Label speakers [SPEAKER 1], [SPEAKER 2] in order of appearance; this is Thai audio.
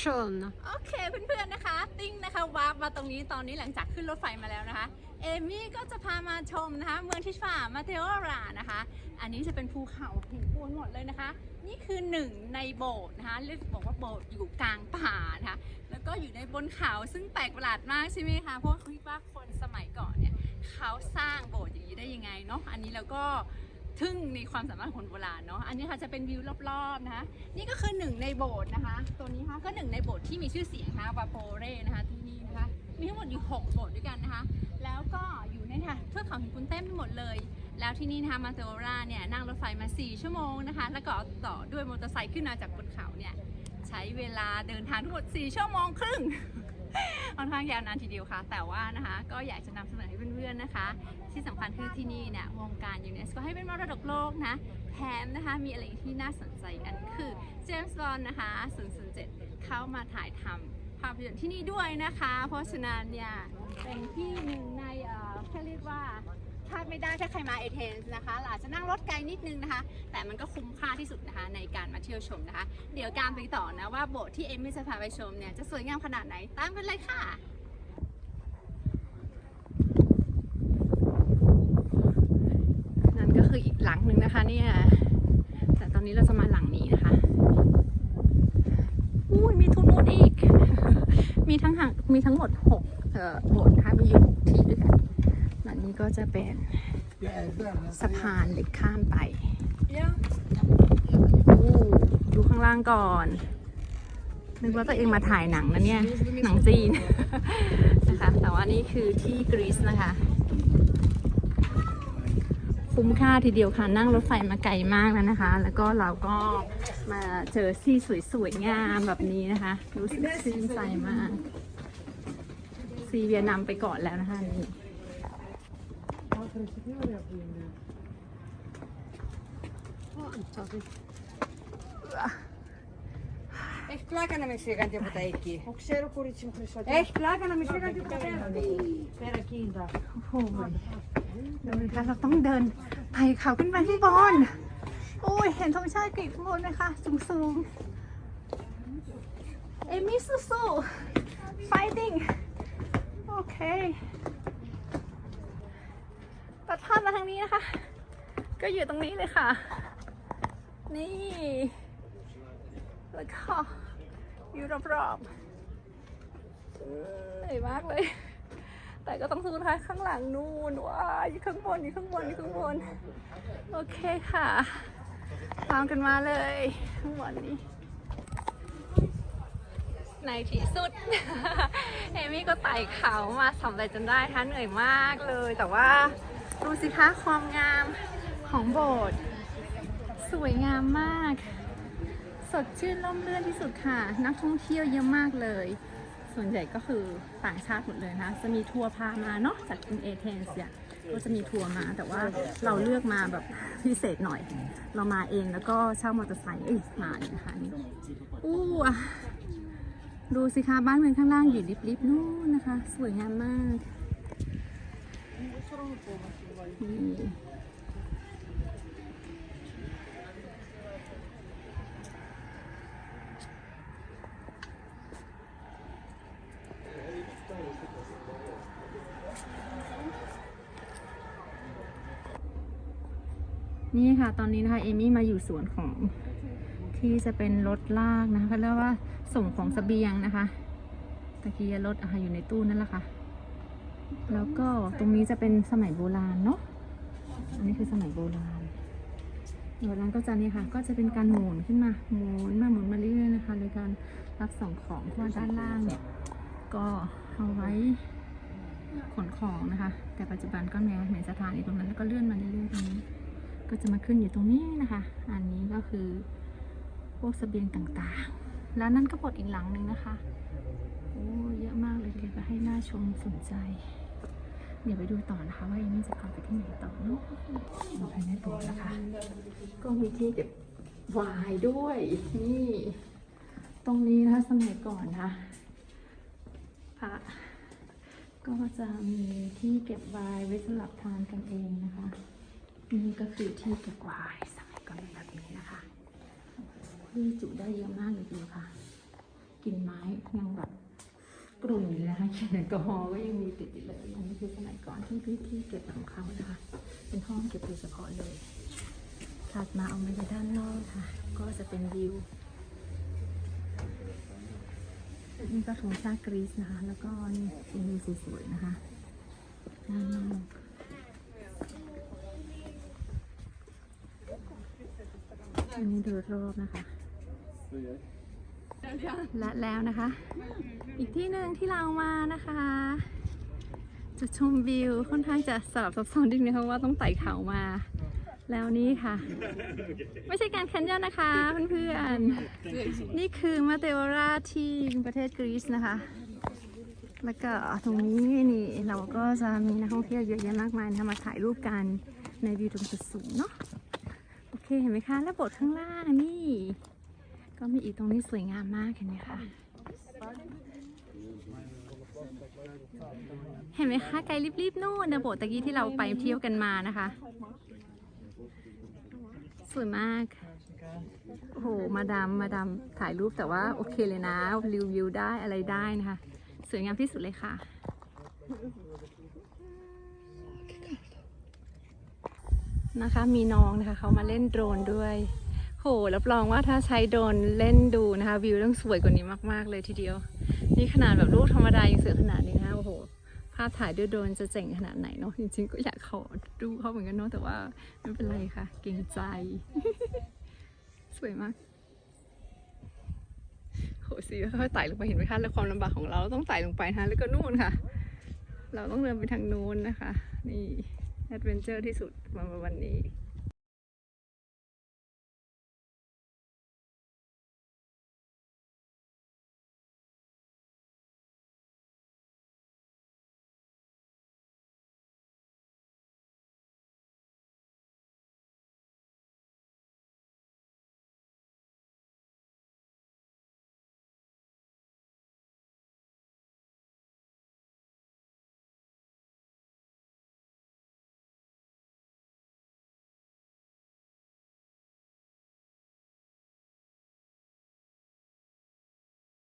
[SPEAKER 1] Schön.
[SPEAKER 2] โอเคเพื่อนๆนะคะ ติ้งนะคะวาร์ปมาตรงนี้ตอนนี้หลังจากขึ้นรถไฟมาแล้วนะคะ เอมี่ก็จะพามาชมนะคะ เมืองทิชฟามาเทโอรานะคะ อันนี้จะเป็นภูเขาเห็นปูนหมดเลยนะคะ นี่คือหนึ่งในโบสถ์นะคะเรียกบอกว่าโบสถ์อยู่กลางป่านะคะ แล้วก็อยู่ในบนเขาซึ่งแปลกประหลาดมากใช่ไหมคะเพราะว่าคิดว่าคนสมัยก่อนเนี่ยเขาสร้างโบสถ์อย่างนี้ได้ยังไงเนาะอันนี้เราก็ ทึ่งในความสามารถของคนโบราณเนาะอันนี้ค่ะจะเป็นวิวรอบๆนะคะนี่ก็คือหนึ่งในโบสถ์นะคะ ตัวนี้นะคะก็หนึ่งในโบสถ์ที่มีชื่อเสียงนะคะวาโปเร่นะคะที่นี่นะคะมีทั้งหมดอยู่ 6 โบสถ์ด้วยกันนะคะ แล้วก็อยู่ในค่ะเทือกเขาหินปูนเต็มไปหมดเลย แล้วที่นี่นะคะมาเตโอราเนี่ยนั่งรถไฟมา 4 ชั่วโมงนะคะ แล้วก็ต่อด้วยมอเตอร์ไซค์ขึ้นมาจากบนเขาเนี่ยใช้เวลาเดินทางทั้งหมด 4 ชั่วโมงครึ่ง ค่อนข้างยาวนานทีเดียวค่ะ แต่ว่านะคะก็อยากจะนำเสนอให้เพื่อนๆนะคะ ที่สำคัญคือที่นี่เนี่ยวงการยูเนสก็ให้เป็นมรดกโลกนะแถมนะคะมีอะไรที่น่าสนใจกันคือเจมส์บอนด์นะคะ 007 เข้ามาถ่ายทำภาพยนตร์ที่นี่ด้วยนะคะ เพราะฉะนั้นเนี่ยเป็นที่หนึ่งในเอ่อเขาเรียกว่าพลาดไม่ได้ถ้าใครมาเอเธนส์นะคะอาจจะนั่งรถไกลนิดนึงนะคะ แต่มันก็คุ้มาที่สุดนะคะในการมาเที่ยวชมนะคะ เดี๋ยวการไปต่อนะว่าโบสถ์ที่เอมมี่จะพาไปชมเนี่ยจะสวยงามขนาดไหนตามกันเลยค่ะนั่นก็คืออีกหลังหนึ่งนะคะเนี่ยแต่ตอนนี้เราจะมาหลังนี้นะคะอุ้ยมีทุนนู้นอีก มีทั้งหังมีทั้งหมดหกเอ่อโบสถ์นะคะมีอยู่หกที่ด้วยกันและนี่ก็จะเป็นสะพานเหล็กข้ามไปอู้ ดูข้างล่างก่อน นึกว่าตัวเองมาถ่ายหนังนะเนี่ย หนังจีน นะคะ แต่ว่านี่คือที่กรีซนะคะ คุ้มค่าทีเดียวค่ะ นั่งรถไฟมาไกลมากแล้วนะคะ แล้วก็เราก็มาเจอที่สวยๆงามแบบนี้นะคะ รู้สึกชื่นใจมาก ซีเวียนำไปก่อนแล้วนะคะนี่
[SPEAKER 3] Echt placa na minha chegada de botar aqui. O cheiro curitiba Echt placa na minha chegada de botar aqui. Espera aqui ainda.
[SPEAKER 2] โอ้โหดูดิคะเราต้องเดินไต่เขาขึ้นไปข้างบนโอ้ยเห็นธงชาติกรีกข้างบนไหมคะสูงๆเอมี่สู้ๆ fighting โอเคตัดภาพมาทางนี้นะคะ ก็อยู่ตรงนี้เลยค่ะ นี่ แล้วก็อยู่รอบๆเหนื่อยมากเลย แต่ก็ต้องสู้ท้ายข้างหลังนู่นว้ายอยู่ข้างบนอยู่ข้างบนอยู่ข้างบน โอเคค่ะ ตามกันมาเลยข้างบนนี้ในที่สุด เอมี่ก็ไต่เขามาสำเร็จจนได้ท่าเหนื่อยมากเลย แต่ว่าดูสิคะความงามของโบสถ์ สวยงามมาก สดชื่นร่มรื่นที่สุดค่ะ นักท่องเที่ยวเยอะมากเลย ส่วนใหญ่ก็คือต่างชาติหมดเลยนะ จะมีทัวร์พามาเนาะจากกรุงเอเธนส์เนี่ยก็จะมีทัวร์มา แต่ว่าเราเลือกมาแบบพิเศษหน่อย เรามาเองแล้วก็เช่ามอเตอร์ไซค์เอ้ยมาเนี่ยนะคะนี่อู้อะดูสิคะบ้านเมืองข้างล่างอยู่ริบๆนู่นนะคะ สวยงามมากนี่ นี่ค่ะ ตอนนี้นะคะเอมี่มาอยู่สวนของที่จะเป็นรถลากนะคะเขาเรียกว่าส่งของสเสบียงนะคะตะกี้รถอะค่ะอยู่ในตู้นั่นแหละค่ะ แล้วก็ตรงนี้จะเป็นสมัยโบราณเนาะอันนี้คือสมัยโบราณโบราณก็จะนี่ค่ะ ก็จะเป็นการหมุนขึ้นมาหมุนมาหมุนมาเรื่อยๆนะคะโดยการรับส่งของเพราะด้านล่างเนี่ยก็เอาไว้ขนของนะคะ แต่ปัจจุบันก็มีเหมือนสถานีตรงนั้นแล้วก็เลื่อนมาเรื่อยๆตรงนี้ ก็จะมาขึ้นอยู่ตรงนี้นะคะ อันนี้ก็คือพวกเสบียงต่างๆ แล้วนั่นก็บทอีกหลังหนึ่งนะคะ โอ้เยอะมากเลยเดี๋ยวก็ให้น่าชมสนใจ เดี๋ยวไปดูต่อนะคะ ว่าเอมี่จะพาไปที่ไหนต่อเนาะภายในตัวนะคะ ก็มีที่เก็บวายด้วยนี่ ตรงนี้นะคะสมัยก่อนนะพระก็จะมีที่เก็บวายไว้สำหรับทานกันเองนะคะ นี่ก็คือที่เก็บไวายสมัยก่อนเป็นแบบนี้นะคะที่จุได้เยอะมากเลยทีเดค่ะกลิ่นไม้ยังแบบกลุ่นอยู่เลยนะคะกลิ่นแอลกอฮอล์ก็ยังมีติดอยู่เลยอันนี้คือสมัยก่อนที่พี่ที่เก็บของเขานะคะเป็นห้องเก็บโดยเฉพาะเลยถัดมาเอามาดูด้านนอกค่ะ ก็จะเป็นวิวนี่ก็ธงชาติกรีซนะคะ แล้วก็นี่เป็นวิวสวยๆนะคะด้านนอก อันนี้ดูรอบนะคะ และแล้วนะคะ อีกที่หนึ่งที่เรามานะคะ จะชมวิวค่อนข้างจะสลับซับซ้อนนิดนึงเพราะว่าต้องไต่เขามา แล้วนี่ค่ะ ไม่ใช่การแคนยอนนะคะเพื่อนๆ นี่คือมาเตโอราที่ประเทศกรีซนะคะแล้วก็ตรงนี้นี่เราก็จะมีนักท่องเที่ยวเยอะแยะมากมายนะคะมาถ่ายรูปกันในวิวตรงจุดสูงเนาะ เคเห็นไหมคะ แล้วโบสถ์ข้างล่างนี่ ก็มีอีกตรงนี้สวยงามมากเห็นไหมคะ เห็นไหมคะไกลรีบๆนู่นนะโบสถ์ตะกี้ที่เราไปเที่ยวกันมานะคะ สวยมากโอ้โห มาดามมาดามถ่ายรูปแต่ว่าโอเคเลยนะ รีวิวได้อะไรได้นะคะ สวยงามที่สุดเลยค่ะ นะคะ มีน้องนะคะเขามาเล่นโดรนด้วยโหรับรองว่าถ้าใช้โดรนเล่นดูนะคะ วิวต้องสวยกว่านี้มาก ๆ เลยทีเดียว นี่ขนาดแบบรูปธรรมดายังสวยขนาดนี้นะคะโอ้โหภาพถ่ายด้วยโดรนจะเจ๋งขนาดไหนเนาะจริงๆก็อยากขอดูเขาเหมือนกันเนาะแต่ว่าไม่เป็นไรค่ะ เกรงใจ สวยมากโหสิค่อยๆไต่ลงไปเห็นไหมคะแล้วความลำบากของเราต้องไต่ลงไปนะคะแล้วก็นู่นค่ะ เราต้องเดินไปทางนู้นนะคะ นี่ แอดเวนเจอร์ที่สุดมาวันนี้